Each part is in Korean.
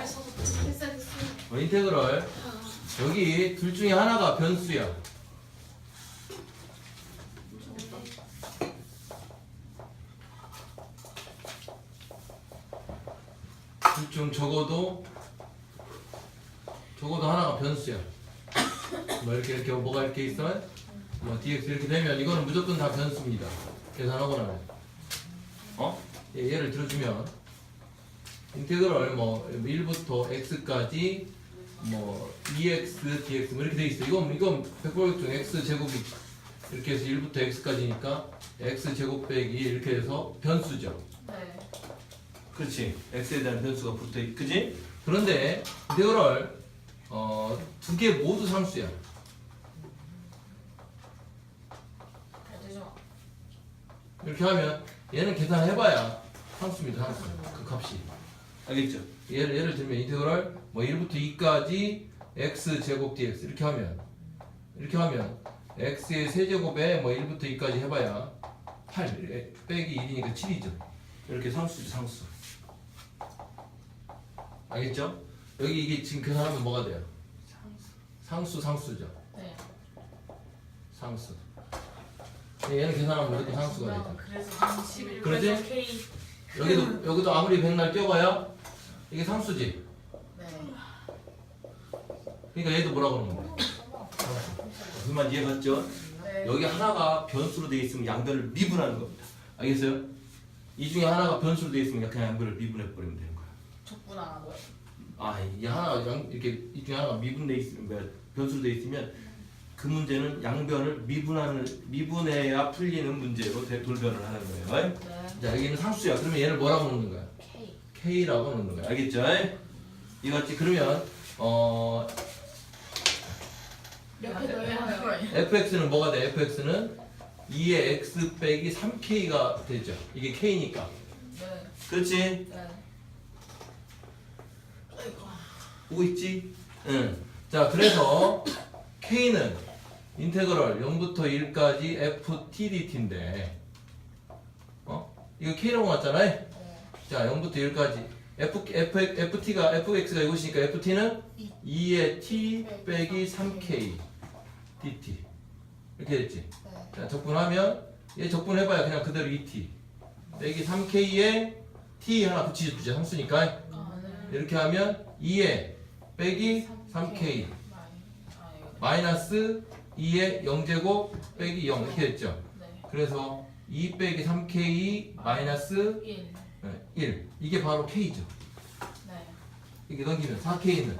됐어 됐어. 어, 인테그럴 여기 둘 중에 하나가 변수야. 둘 중 적어도 적어도 하나가 변수야. 뭐 이렇게 이렇게 뭐가 이렇게 있어? 뭐 dx 이렇게 되면 이거는 무조건 다 변수입니다. 계산하고 나면. 어? 예, 예를 들어주면 인테그럴 뭐 1부터 x까지 뭐 2x, dx 뭐 이렇게 돼 있어. 이건 이건 백골격중 x 제곱이 이렇게 해서 1부터 x까지니까 x 제곱 빼기 이렇게 해서 변수죠. 네. 그렇지. x에 대한 변수가 붙어 있, 그지? 그런데 인테그럴 어, 두 개 모두 상수야. 잘 되죠. 이렇게 하면 얘는 계산해봐야 상수입니다. 상수. 그 값이. 알겠죠? 예를 예를 들면 인테그럴 뭐 1부터 2까지 x 제곱 dx 이렇게 하면 이렇게 하면 x의 세제곱에 뭐 1부터 2까지 해봐야 8 빼기 1이니까 7이죠. 이렇게 상수죠 상수. 알겠죠? 여기 이게 지금 계산하면 뭐가 돼요? 상수 상수죠. 네. 상수. 얘는 계산하면 무조건 상수가 되죠. 그래서 31. 그러지? K. 여기도 여기도 아무리 백날 뛰어봐야 이게 상수지. 네. 그러니까 얘도 뭐라고 그러는 거야? 그만 이해갔죠? 네. 여기 하나가 변수로 돼 있으면 양변을 미분하는 겁니다. 알겠어요? 이 중에 하나가 변수로 돼 있으면 그냥 양변을 미분해 버리면 되는 거야. 적분 안 하고요. 아, 이 하나가 양, 이렇게 이 중에 하나가 미분돼 있으면 뭐야? 변수로 돼 있으면 그 문제는 양변을 미분하는 미분해야 풀리는 문제로 대- 돌변을 하는 거예요. 네. 자, 여기는 상수야. 그러면 얘를 뭐라고 놓는 거야? K. K라고 놓는 거야. 알겠죠? 이거지. 그러면 어 fx는 뭐가 돼? fx는 2의 x 빼기 3k가 되죠. 이게 k니까. 네. 그렇지? 네. 보고 있지? 응. 자, 그래서 k는 인테그럴 0부터 1까지 ft dt인데 어? 이거 k라고 나왔잖아요. 네. 자, 0부터 1까지 f, f, ft가 fx가 이것이니까 ft는 2의 t 빼기 3k dt 이렇게 됐지? 네. 자, 적분하면 얘 적분해봐야 그냥 그대로 2t 빼기 3k에 t 하나 붙이죠 상수니까 아, 네. 이렇게 하면 2에 빼기 3k 아. 마이너스 2에 0제곱 빼기 0 이렇게 됐죠 네. 그래서 2 빼기 3k 마이너스 1. 1 이게 바로 k죠 네. 이렇게 넘기면 4k는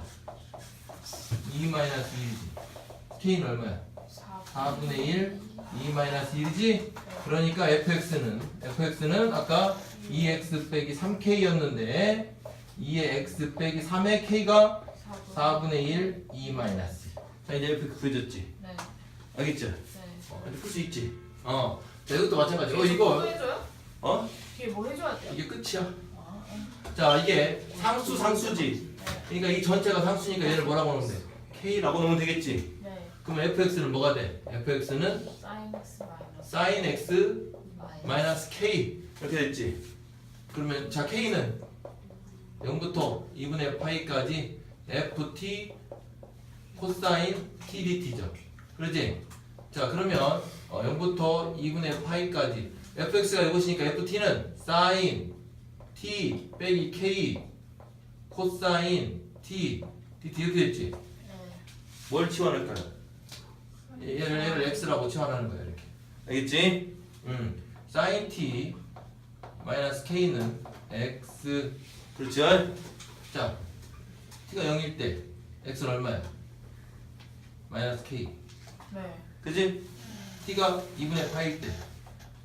2 마이너스 1이지 k는 얼마야? 4. 4분의 1 2 마이너스 1이지 그러니까 fx는 fx는 아까 2x 빼기 3k였는데 2의 x 빼기 3의 k가 4. 4분의 1 2 마이너스 자 이제 fx 구해졌지 네. 알겠죠? 네. 어, 이제 풀수 있지 어 자, 이것도 마찬가지 어뭐 이거 해줘요? 어? 뒤에 뭐 해줘야 돼요? 이게 끝이야 아, 자 이게 상수 상수지 네. 그러니까 이 전체가 상수니까 얘를 뭐라고 넣으면 돼? k라고 넣으면 되겠지 네. 그럼 fx는 뭐가 돼? fx는 사인 x 마이너스 sin x 마이너스. 마이너스 k 이렇게 됐지 그러면 자 k는 0부터 2분의 파이까지 ft 코사인 t dt죠 그러지? 자 그러면 어, 0부터 2분의 파이까지 fx가 이것이니까 ft는 sin t 빼기 k 코사인 t dt 이렇게 됐지 네. 뭘 치환할까요? 얘를 얘를 x라고 치환하는 거야 이렇게 알겠지? 음 sin t 마이너스 k는 x 그렇죠? 자 t가 0일 때 x는 얼마야? 마이너스 k 네. 그지? T가 2분의 파일 때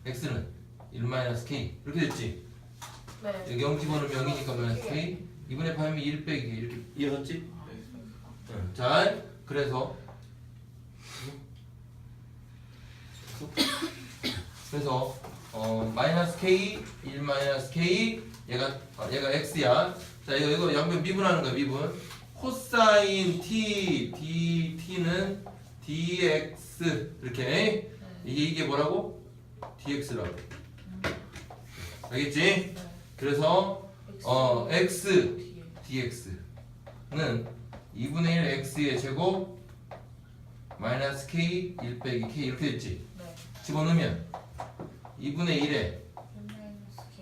x는 1 마이너스 k. 이렇게 됐지? 네. 여기 0 집어넣으면 0이니까 마이너스 k. 2분의 파이면 1 빼기 이렇게 이해했지? 응. 자 그래서 그래서 어 마이너스 k 1 마이너스 k. 얘가 어, 얘가 x야. 자 이거 이거 양변 미분하는 거야 미분. 코사인 t dt는 dx 이렇게 이게 이게 뭐라고 dx라고 알겠지 네. 그래서 어 x dx는 2분의 1 x의 제곱 마이너스 k 1 빼기 k 이렇게 됐지 네. 집어넣으면 2분의 1에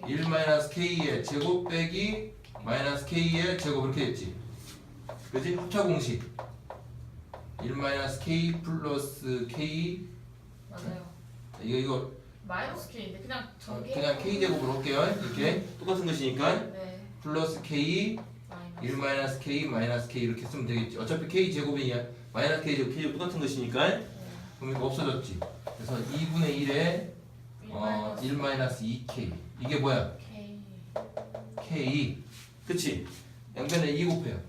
1 1 마이너스 k의 제곱 빼기 마이너스 k의 제곱 이렇게 됐지 그지? 합차 공식 1 마이너스 k 플러스 k 맞아요. 이거 이거. 마이너스 K인데 그냥 저게 그냥 k 제곱으로 할게요. 이렇게. 똑같은 것이니까. 네. 플러스 k 마이너스 1 마이너스 k 마이너스 k 이렇게 쓰면 되겠지. 어차피 k 제곱이 마이너스 k 제곱 k 제곱 똑같은 것이니까. 네. 그럼 이거 없어졌지. 그래서 2분의 1에 1 어, 마이너스 1 마이너스 2k 이게 뭐야? K. K. 그치? 양변에 2 곱해요.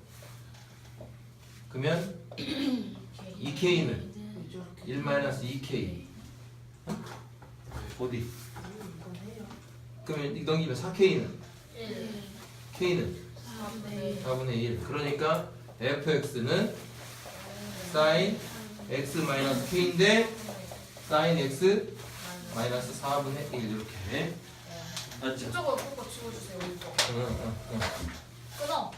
그러면 K 2k는 1 마이너스 2k 어디? 그러면 이거 넘기면 4k는 1 k는 3분의 4분의 1 그러니까 fx는 sin x 마이너스 k인데 sin x 마이너스 4분의 1 이렇게 맞죠? 이쪽으로 꼭 치워주세요. 이거. 응, 응, 응.